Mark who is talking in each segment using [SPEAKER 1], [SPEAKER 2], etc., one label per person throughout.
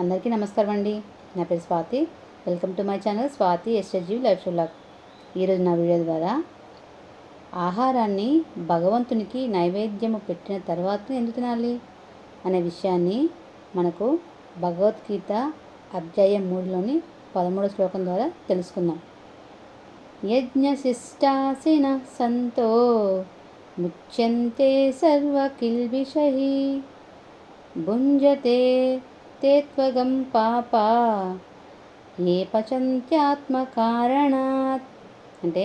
[SPEAKER 1] అందరికీ నమస్కారం అండి. నా పేరు Swathi. Welcome to my channel Swathi SSG lifestyle ఈరోజు నా వీడియో ద్వారా ఆహారాన్ని భగవంతునికి నైవేద్యము పెట్టిన తర్వాత ఎందుకు తినాలి అనే విషయాన్ని మనకు భగవద్గీత అధ్యాయం మూడులోని పదమూడో శ్లోకం ద్వారా తెలుసుకుందాం. యజ్ఞశిష్టాసిన సంతో ముచ్యంతే సర్వకిల్బిషై భుంజతే ते त्वगं పాపా ఏ పచంత్యాత్మకారణాత్ అంటే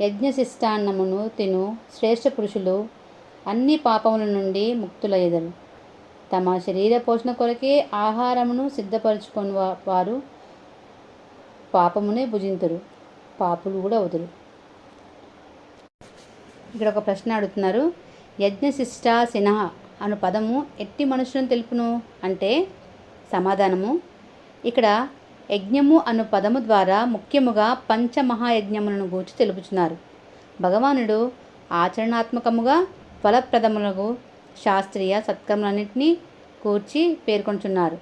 [SPEAKER 1] యజ్ఞశిష్టాన్నమును తిను శ్రేష్ఠ పురుషులు అన్ని పాపముల నుండి ముక్తులయ్యదరు తమ శరీర పోషణ కొరకే ఆహారమును సిద్ధపరచుకొని వా- వారు పాపమునే భుజింతురు పాపులు కూడా అవుతురు ఇక్కడ ఒక ప్రశ్న అడుగుతున్నారు యజ్ఞశిష్టాసిన అను పదము ఎట్టి మనుషులను తెలుపును అంటే సమాధానము. ఇక్కడ యజ్ఞము అను పదము ద్వారా ముఖ్యముగా పంచమహాయజ్ఞములను గూర్చి తెలుపుచున్నారు. భగవానుడు ఆచరణాత్మకముగా ఫలప్రదములకు శాస్త్రీయ సత్కర్మలన్నింటినీ కూర్చి పేర్కొంటున్నారు.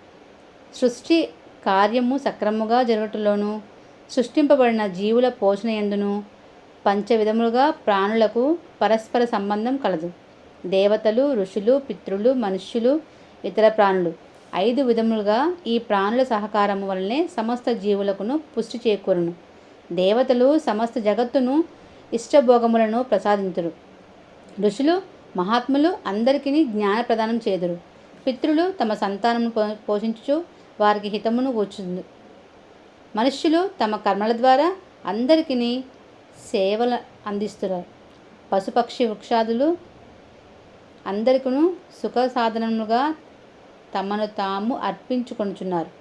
[SPEAKER 1] సృష్టి కార్యము సక్రమముగా జరగటంలోనూ సృష్టింపబడిన జీవుల పోషణ ఎందును పంచవిధములుగా ప్రాణులకు పరస్పర సంబంధం కలదు. దేవతలు ఋషులు పితృలు మనుష్యులు ఇతర ప్రాణులు. ఐదు విధములుగా ఈ ప్రాణుల సహకారము వలనే సమస్త జీవులకును పుష్టి చేకూరును. దేవతలు సమస్త జగత్తును ఇష్టభోగములను ప్రసాదింతురు. ఋషులు మహాత్ములు అందరికీ జ్ఞాన ప్రదానం చేదురు. పితృలు తమ సంతానమును పో- పోషించుచు వారికి హితమును కూర్చుందు మనుష్యులు తమ కర్మల ద్వారా అందరికీ సేవలు అందిస్తున్నారు పశుపక్షి వృక్షాదులు అందరికను సుఖ సాధనముగా తమను తాము అర్పించుకొనుచున్నారు.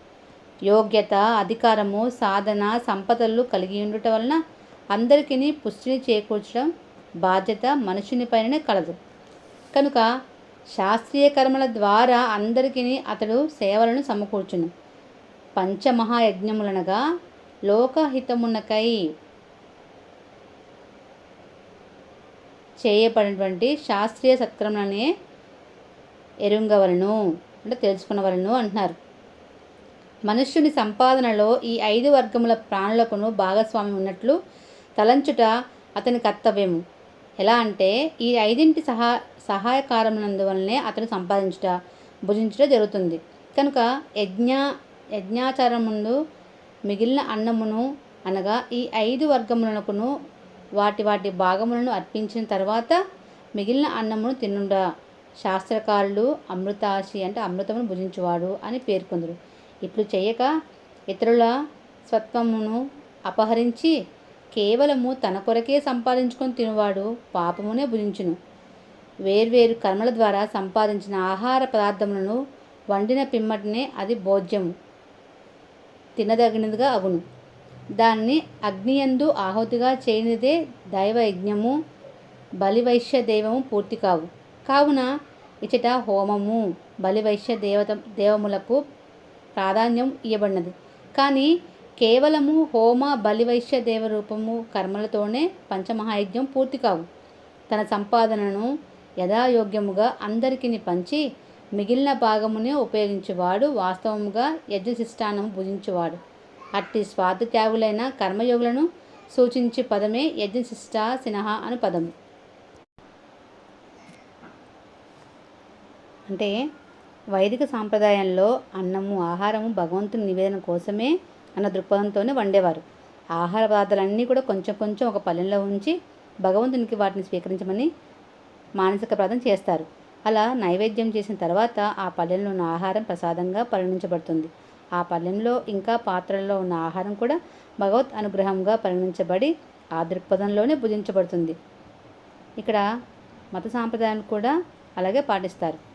[SPEAKER 1] యోగ్యత అధికారము సాధన సంపదలు కలిగి ఉండటం వలన అందరికీ పుష్టిని చేకూర్చడం బాధ్యత మనుషునిపైనే కలదు. కనుక శాస్త్రీయ కర్మల ద్వారా అందరికీ అతడు సేవలను సమకూర్చును. పంచమహాయజ్ఞములనగా లోకహితమునకై చేయబడినటువంటి శాస్త్రీయ సత్క్రమలనే ఎరుంగవలను. అంటే తెలుసుకున్నవలను అంటున్నారు. మనుష్యుని సంపాదనలో ఈ ఐదు వర్గముల ప్రాణులకును భాగస్వామ్యం ఉన్నట్లు తలంచుట అతని కర్తవ్యము. ఎలా అంటే ఈ ఐదింటి సహా సహాయకారమునందువలనే అతను సంపాదించుట భుజించుట జరుగుతుంది. కనుక యజ్ఞ యజ్ఞాచారం ముందు మిగిలిన అన్నమును అనగా ఈ ఐదు వర్గములకును వాటి వాటి భాగములను అర్పించిన తర్వాత మిగిలిన అన్నమును తినుండ. శాస్త్రకారులు అమృతాశి అంటే అమృతమును భుజించువాడు అని పేర్కొందరు ఇట్లు చేయక ఇతరుల స్వత్వమును అపహరించి కేవలము తన కొరకే సంపాదించుకొని తినువాడు పాపమునే భుజించును. వేర్వేరు కర్మల ద్వారా సంపాదించిన ఆహార పదార్థములను వండిన పిమ్మటనే అది భోజ్యము. తినదగినదిగా అగును. దాన్ని అగ్నియందు ఆహుతిగా చేయనిదే దైవ యజ్ఞము బలివైశ్య దైవము పూర్తి కావు. కావున ఇచట హోమము బలివైశ్య దేవత దేవములకు ప్రాధాన్యం ఇవ్వబడినది కానీ కేవలము హోమ బలివైశ్య దేవ రూపము కర్మలతోనే పంచమహాయజ్ఞం పూర్తి కావు. తన సంపాదనను యథాయోగ్యముగా అందరికీ పంచి మిగిలిన భాగమునే ఉపయోగించేవాడు వాస్తవముగా యజ్ఞశిష్టానము భుజించువాడు. అట్టి స్వార్థ త్యాగులైన కర్మయోగులను సూచించే పదమే యజ్ఞశిష్ట సినహ అను పదము. అంటే వైదిక సాంప్రదాయంలో అన్నము ఆహారము భగవంతుని నివేదన కోసమే అన్న దృక్పథంతోనే వండేవారు. ఆహార పదార్థాలన్నీ కూడా కొంచెం కొంచెం ఒక పల్లెంలో ఉంచి భగవంతునికి వాటిని స్వీకరించమని మానసిక ప్రార్థన చేస్తారు. అలా నైవేద్యం చేసిన తర్వాత ఆ పల్లెంలో ఉన్న ఆహారం ప్రసాదంగా పరిగణించబడుతుంది. ఆ పల్లెంలో ఇంకా పాత్రల్లో ఉన్న ఆహారం కూడా భగవత్ అనుగ్రహంగా పరిగణించబడి ఆ దృక్పథంలోనే భుజించబడుతుంది. ఇక్కడ మత సాంప్రదాయాన్ని కూడా అలాగే పాటిస్తారు.